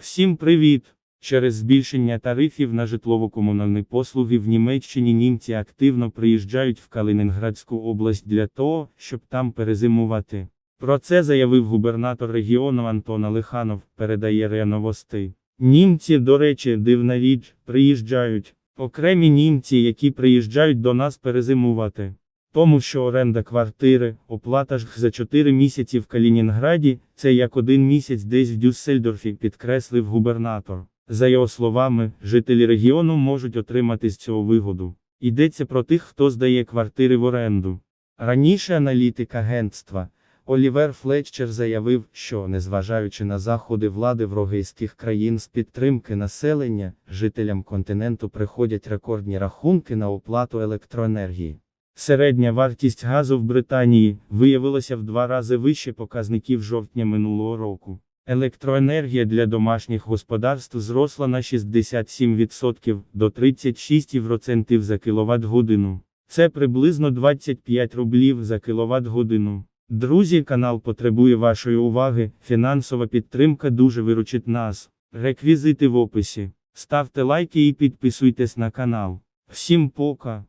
Всім привіт! Через збільшення тарифів на житлово-комунальні послуги в Німеччині німці активно приїжджають в Калінінградську область для того, щоб там перезимувати. Про це заявив губернатор регіону Антон Алиханов, передає РИА Новости. Німці, до речі, дивна річ, приїжджають. Окремі німці, які приїжджають до нас перезимувати. Тому що оренда квартири, оплата ж за 4 місяці в Калінінграді, це як один місяць десь в Дюссельдорфі, підкреслив губернатор. За його словами, жителі регіону можуть отримати з цього вигоду. Йдеться про тих, хто здає квартири в оренду. Раніше аналітик агентства Олівер Флетчер заявив, що, незважаючи на заходи влади європейських країн з підтримки населення, жителям континенту приходять рекордні рахунки на оплату електроенергії. Середня вартість газу в Британії виявилася в два рази вище показників жовтня минулого року. Електроенергія для домашніх господарств зросла на 67% до 36 євроцентів за кіловат годину. Це приблизно 25 рублів за кіловат годину. Друзі, канал потребує вашої уваги. Фінансова підтримка дуже виручить нас. Реквізити в описі. Ставте лайки і підписуйтесь на канал. Всім пока!